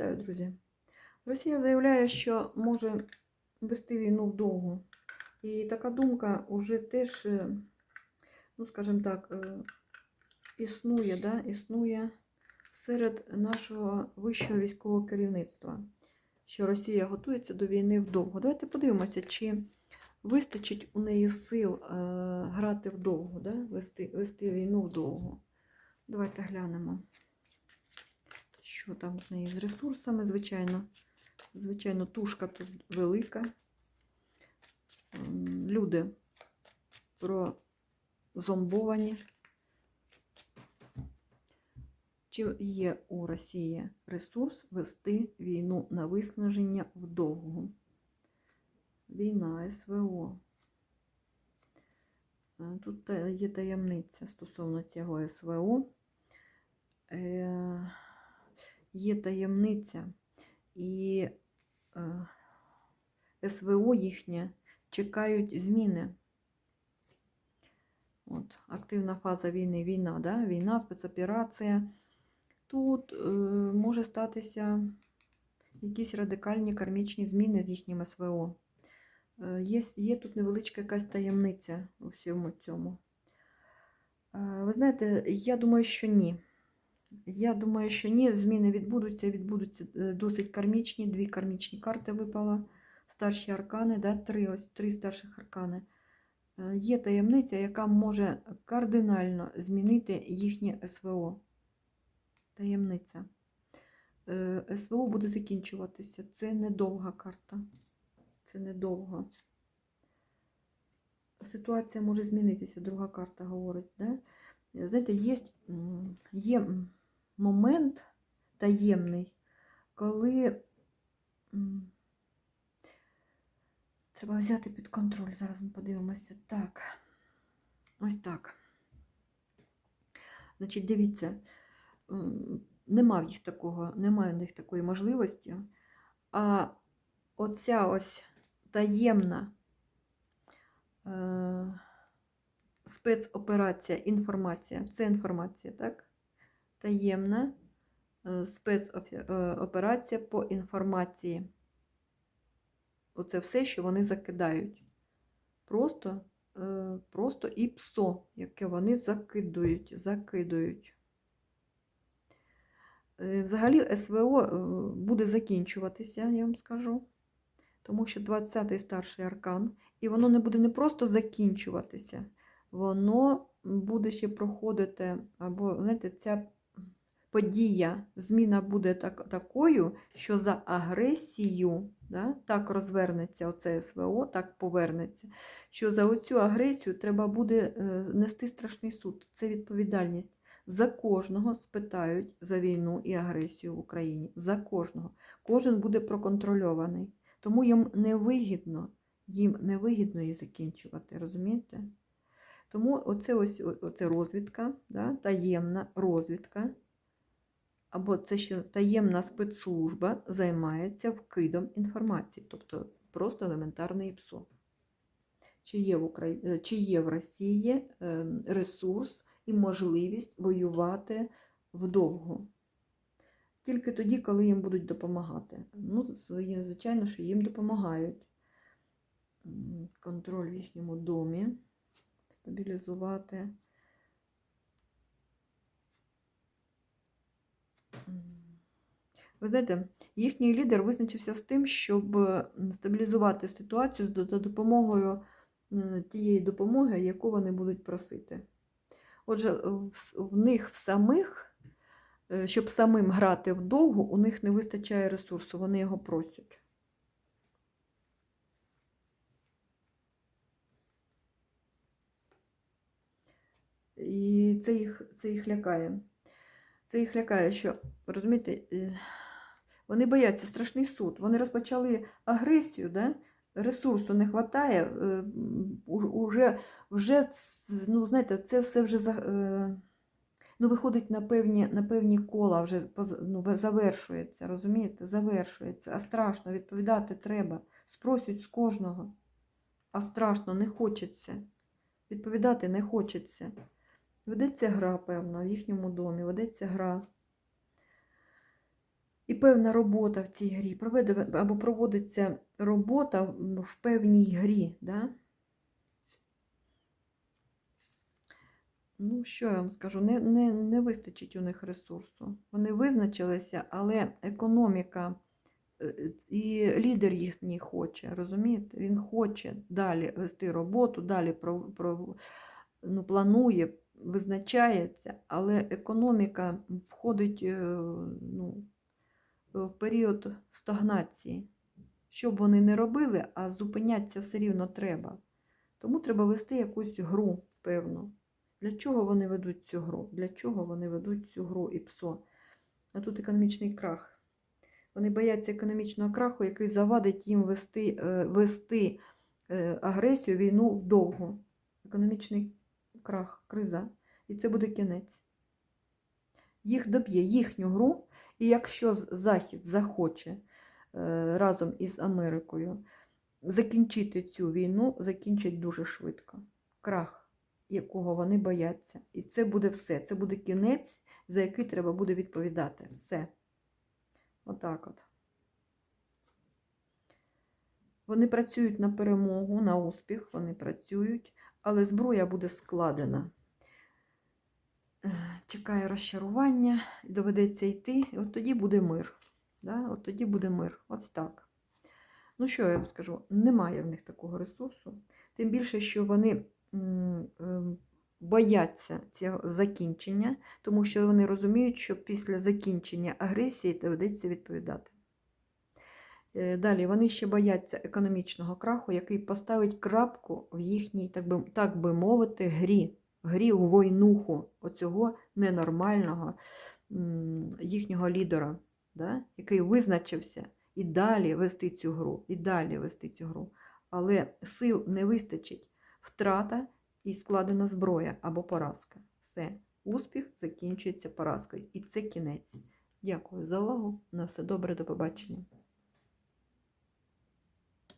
Вітаю, друзі. Росія заявляє, що може вести війну вдовго. І така думка вже теж, е, ну, скажімо так, е, існує, да? існує серед нашого вищого військового керівництва, що Росія готується до війни вдовго. Давайте подивимося, чи вистачить у неї сил е, грати вдовго, да? вести, вести війну вдовго. Давайте глянемо що там з неї з ресурсами, звичайно. Звичайно, тушка тут велика. Люди прозомбовані. Чи є у Росії ресурс вести війну на виснаження вдовго? Війна СВО. Е, Тут є таємниця стосовно цього СВО. Є таємниця, і е, СВО їхнє чекають зміни. От, активна фаза війни, війна, да? війна, спецоперація. Тут е, може статися якісь радикальні кармічні зміни з їхнім СВО. Е, є, є тут невеличка якась таємниця у всьому цьому. Е, ви знаєте, я думаю, що ні. Я думаю, що ні, зміни відбудуться, відбудуться е, досить кармічні. Дві кармічні карти випало. Старші аркани, да, три, ось три старших аркани. Е, Є таємниця, яка може кардинально змінити їхнє СВО. Таємниця. Е, СВО буде закінчуватися. Це недовга карта. Це недовго. Ситуація може змінитися, друга карта говорить. Да? Знаєте, є, є момент таємний, коли треба взяти під контроль. Зараз ми подивимося. Так. Ось так. Значить, дивіться, нема в їх такого, немає в них такої можливості. А оця ось таємна е, спецоперація, інформація, це інформація, так? Таємна е, спецоперація по інформації. Оце все, що вони закидають. Просто, е, просто і псо, яке вони закидують, закидують. Е, Взагалі СВО буде закінчуватися, я вам скажу. Тому що 20-й старший аркан, і воно не буде не просто закінчуватися, воно буде ще проходити, або, знаєте, ця подія, зміна буде так, такою, що за агресію, да, так розвернеться оце СВО, так повернеться, що за оцю агресію треба буде е, нести страшний суд. Це відповідальність. За кожного спитають за війну і агресію в Україні. За кожного. Кожен буде проконтрольований. Тому їм невигідно, їм невигідно її закінчувати, розумієте? Тому оце ось оце розвідка, да, таємна розвідка, або це ще таємна спецслужба займається вкидом інформації, тобто просто елементарний ПСО. Чи є в, Украї... чи є в Росії е, ресурс і можливість воювати вдовго? Тільки тоді, коли їм будуть допомагати. Ну, звичайно, що їм допомагають. Контроль в їхньому домі, стабілізувати. Ви знаєте, їхній лідер визначився з тим, щоб стабілізувати ситуацію за допомогою е, тієї допомоги, яку вони будуть просити. Отже, в них в самих е, щоб самим грати вдовго, у них не вистачає ресурсу, вони його просять. І це їх, це їх лякає. Це їх лякає, що, розумієте, е, вони бояться страшний суд. Вони розпочали агресію, да? ресурсу не вистачає, уже, вже, ну, знаєте, це все вже е, ну, виходить на певні, на певні кола, вже ну, завершується, розумієте? Завершується. А страшно, відповідати треба. Спросять з кожного. А страшно, не хочеться. Відповідати не хочеться. Ведеться гра, певна, в їхньому домі, ведеться гра. І певна робота в цій грі або проводиться робота в в певній грі. Да? Ну, що я вам скажу, не, не, не вистачить у них ресурсу. Вони визначилися, але економіка е, і лідер їхній хоче, розумієте? Він хоче далі вести роботу, далі про, про, ну, планує, визначається, але економіка входить е, ну, в період стагнації. Що б вони не робили, а зупинятися все рівно треба. Тому треба вести якусь гру певну. Для чого вони ведуть цю гру? Для чого вони ведуть цю гру і ПСО? А тут економічний крах. Вони бояться економічного краху, який завадить їм вести, е, вести е, агресію, війну вдовго. Економічний крах, криза. І це буде кінець. Їх доб'є їхню гру, і якщо Захід захоче е, разом із Америкою закінчити цю війну, закінчать дуже швидко. Крах якого вони бояться. І це буде все. Це буде кінець, за який треба буде відповідати. Все. Отак от. Вони працюють на перемогу, на успіх, вони працюють, але зброя буде складена. Е, Чекає розчарування, доведеться йти, і от тоді буде мир. Да? От тоді буде мир. Ось так. Ну, що я вам скажу? Немає в них такого ресурсу. Тим більше, що вони ем, бояться цього закінчення, тому що вони розуміють, що після закінчення агресії доведеться відповідати. Е, Далі вони ще бояться економічного краху, який поставить крапку в їхній, так би, так би мовити, грі, грі у войнуху оцього ненормального їхнього лідера, да? який визначився і далі вести цю гру, і далі вести цю гру. Але сил не вистачить втрата і складена зброя або поразка. Все. Успіх закінчується поразкою. І це кінець. Дякую за увагу. На все добре, до побачення.